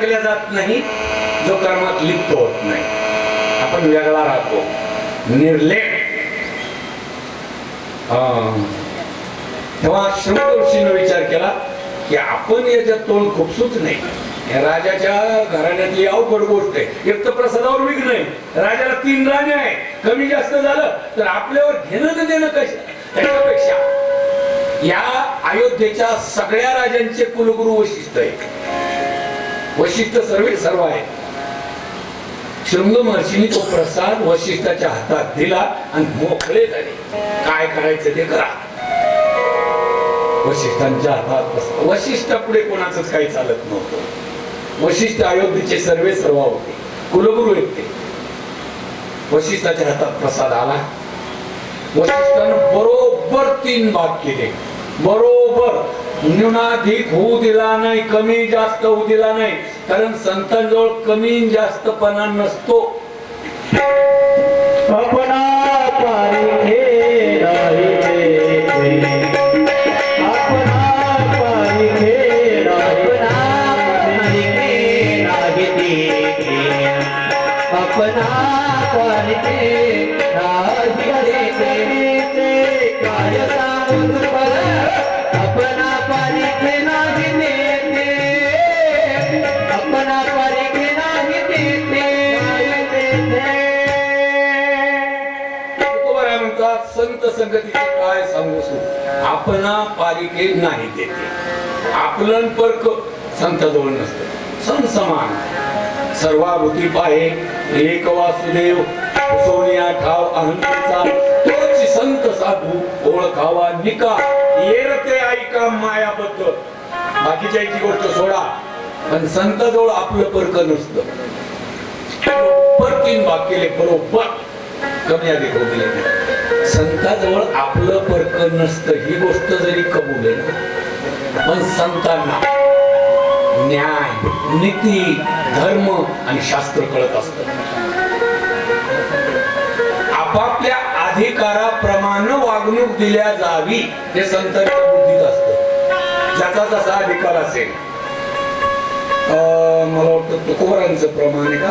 केल्या जात नाही जो कर्मात लिप्त होत नाही. आपण वेगळा राहतो. निर्लेप. तेव्हा श्रमदोषीनं विचार केला की आपण याच्यात तोंड खुपसूच नाही. या राजाच्या घराण्यातली अवघड गोष्ट आहे. एक तर प्रसादावर विघ्न आहे. राजाला तीन राणे आहे. कमी जास्त झालं तर आपल्यावर घेणं देणं कशापेक्षा या अयोध्येच्या सगळ्या राजांचे कुलगुरू वैशिष्ट्य आहे वशिष्ठ सर्वे सर्व आहे. शृंग महर्षीने तो प्रसाद वशिष्ठाच्या हातात दिला आणि मोकळे झाले. काय करायचं ते करा. वशिष्ठांच्या हातात वशिष्ठ पुढे कोणाच काही चालत नव्हतं. वशिष्ठ अयोध्येचे सर्वे सर्व होते. कुलगुरू आहेत ते वशिष्ठाच्या हातात प्रसाद आला. वशिष्ठानं बरोबर तीन भाग केले. बरोबर. न्यूनाधिक होऊ दिला नाही कमी जास्त होऊ दिला नाही कारण संतांजवळ कमी जास्तपणा नसतो. अपना पारिखे म्हणतात संत संगती काय सांगू सु? आपणा पालिके नाही देते. आपलं परक संताजवळ नसत. सण समान. सर्वाभूती पाहे एक वासुदेव सोनिया ठाव अहंतेचा तोच संत साधू ओळखावा निका. येरते ऐका मायाबद्दल. बाकीच्या याची गोष्ट सोडा. पण संत जवळ आपलं परक नसतं. बरोबर तीन भाग केले बरोबर कमी अधिक होते संताजवळ आपलं परक नसतं. ही गोष्ट जरी कबूल आहे ना पण संतांना न्याय नीती धर्म आणि शास्त्र कळत असत. आपापल्या अधिकाराप्रमाणे वागणूक दिल्या जावी हे संतांच्या बुद्धीत असत. ज्याचा जसा अधिकार असेल अं, मला वाटतं तुकोबरांचं प्रमाण आहे का?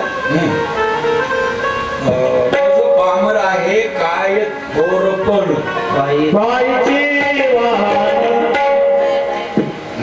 কয়টি